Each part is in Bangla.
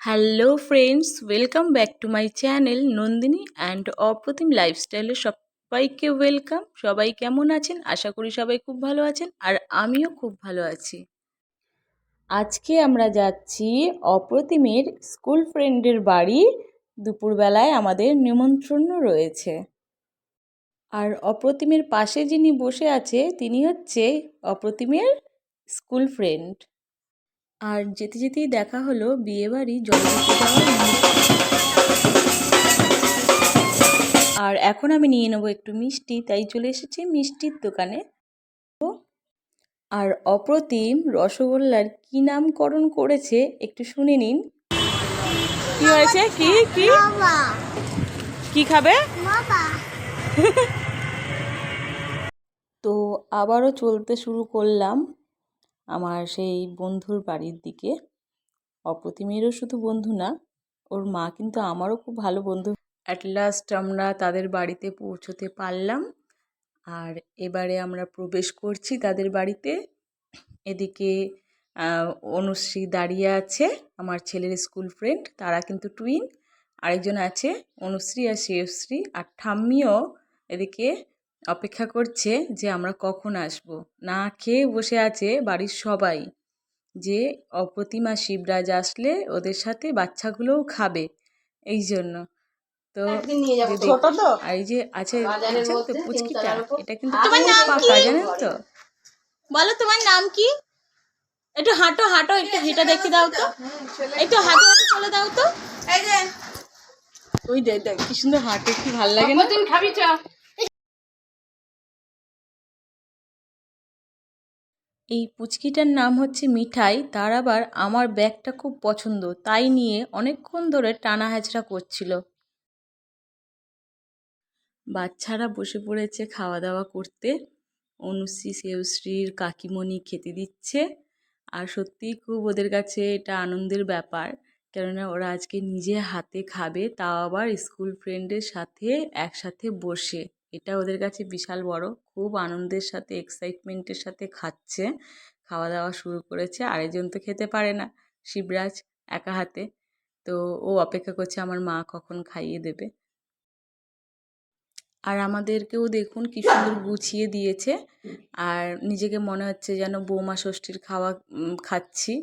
Hello friends welcome back to my channel Nandini and Aprotim লাইফস্টাইলে সবাইকে ওয়েলকাম সবাই কেমন আছেন? আশা করি সবাই খুব ভালো আছেন, আর আমিও খুব ভালো আছি। আজকে আমরা যাচ্ছি অপ্রতিমের স্কুল ফ্রেন্ডের বাড়ি। দুপুরবেলায় আমাদের নিমন্ত্রণ রয়েছে। আর অপ্রতিমের পাশে যিনি বসে আছে, তিনি হচ্ছে অপ্রতিমের স্কুল ফ্রেন্ড আর যেতে যেতেই দেখা হলো বিয়েবাড়ি জল দিতে যাওয়ার আর এখন আমি নিয়ে নেব একটু মিষ্টি তাই চলে এসেছি মিষ্টির দোকানে। আর অপ্রতিম রসগোল্লার কি নামকরণ করেছে একটু শুনে নিন। কি হয়েছে? কি? কি? কি খাবে? তো আবারও চলতে শুরু করলাম। আমার সেই বন্ধুর বাড়ির দিকে। অপ্রতিমেরও শুধু বন্ধু না, ওর মা কিন্তু আমারও খুব ভালো বন্ধু। অ্যাট লাস্ট আমরা তাদের বাড়িতে পৌঁছতে পারলাম। আর এবারে আমরা প্রবেশ করছি তাদের বাড়িতে। এদিকে অনুশ্রী দাঁড়িয়ে আছে, আমার ছেলের স্কুল ফ্রেন্ড তারা কিন্তু টুইন আরেকজন আছে, অনুশ্রী আর শ্রেয়শ্রী। আর ঠাম্মিও এদিকে অপেক্ষা করছে যে আমরা কখন আসব। না খেয়ে বসে আছে বাড়ির সবাই। যে অপ্রতিমা শিবরাজ আসলে ওদের সাথে বাচ্চাগুলোও খাবে। এই জন্য। তো আর এই যে আছে তো পুচকিটা। এটা কিন্তু পাকা জানেন তো বলো তোমার নাম কি? একটু হাঁটো হাঁটো একটু হেঁটে দেখে দাও তো। একটু হাঁটো হাঁটো চলে দাও তো। এই যে। ওই দেখ দেখ কি সুন্দর হাঁটে কি ভালো লাগে না। তুমি খাবি চ এই পুচকিটার নাম হচ্ছে মিঠাই, তার আবার আমার ব্যাগটা খুব পছন্দ, তাই নিয়ে অনেকক্ষণ ধরে টানা হেঁচড়া করছিল। বাচ্চারা বসে পড়েছে খাওয়া দাওয়া করতে। অনুশ্রী সেউশ্রীর কাকিমণি খেতে দিচ্ছে। আর সত্যিই খুব ওদের কাছে এটা আনন্দের ব্যাপার, কেননা ওরা আজকে নিজে হাতে খাবে, তাও আবার স্কুল ফ্রেন্ডের সাথে একসাথে বসে। এটা ওদের কাছে বিশাল বড়। খুব আনন্দের সাথে এক্সাইটমেন্টের সাথে খাচ্ছে। খাওয়া দাওয়া শুরু করেছে। আরেকজন তো খেতে পারে না, শিবরাজ একা হাতে। তো ও অপেক্ষা করছে আমার মা কখন খাইয়ে দেবে। আর আমাদেরকেও দেখুন কি সুন্দর গুছিয়ে দিয়েছে। আর নিজেকে মনে হচ্ছে যেন বৌমা ষষ্ঠীর খাওয়া খাচ্ছি।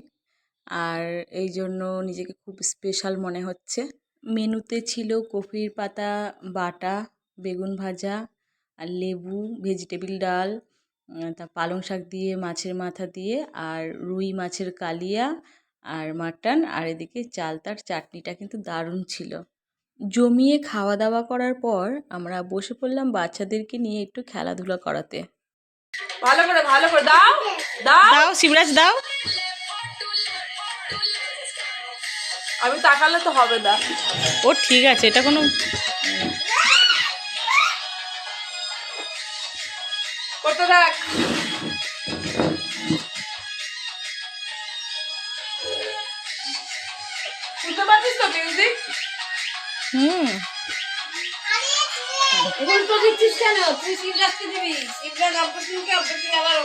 আর এই জন্য নিজেকে খুব স্পেশাল মনে হচ্ছে। মেনুতে ছিল কফির পাতা, বাটা বেগুন ভাজা আর লেবু ভেজিটেবিল ডাল তা পালং শাক দিয়ে মাছের মাথা দিয়ে আর রুই মাছের কালিয়া আর মাটন। আর এদিকে চালতার চাটনিটা কিন্তু দারুণ ছিল। জমিয়ে খাওয়া দাওয়া করার পর আমরা বসে পড়লাম বাচ্চাদেরকে নিয়ে একটু খেলাধুলা করাতে। ভালো করে ভালো করে দাও দাও। দাও শিবরাজ দাও। আমি তাকালে তো হবে না। ও ঠিক আছে এটা কোনো করতে দেখ শুনতে পাচ্ছিস তো মিউজিক হুম। এখন তো দিচ্ছিস কেন? তুই শিবরাজকে দিবি। শিবরাজ অপরচুনিকে অপরচুনি আবার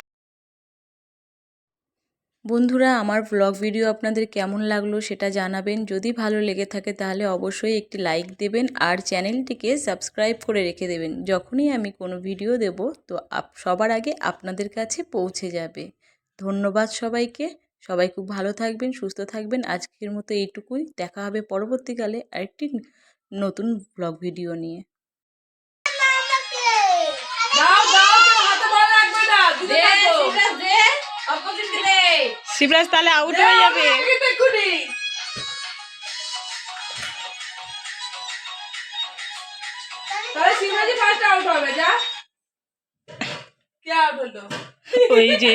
বন্ধুরা, আমার ব্লগ ভিডিও আপনাদের কেমন লাগল সেটা জানাবেন। যদি ভালো লেগে থাকে তাহলে অবশ্যই একটি লাইক দেবেন আর চ্যানেলটিকে সাবস্ক্রাইব করে রেখে দেবেন। যখনই আমি কোনো ভিডিও দেব, তো সবার আগে আপনাদের কাছে পৌঁছে যাবে। ধন্যবাদ সবাইকে। সবাই খুব ভালো থাকবেন, সুস্থ থাকবেন। আজকের মতো এইটুকুই। দেখা হবে পরবর্তীকালে আরেকটি নতুন ব্লগ ভিডিও নিয়ে দাও দাও কেউ হাতে বল রাখবে না দিতে থাকো শিবরাজ দে অপরচুনিকে দে শিবরাজ তাহলে আউট হয়ে যাবে। ওই যে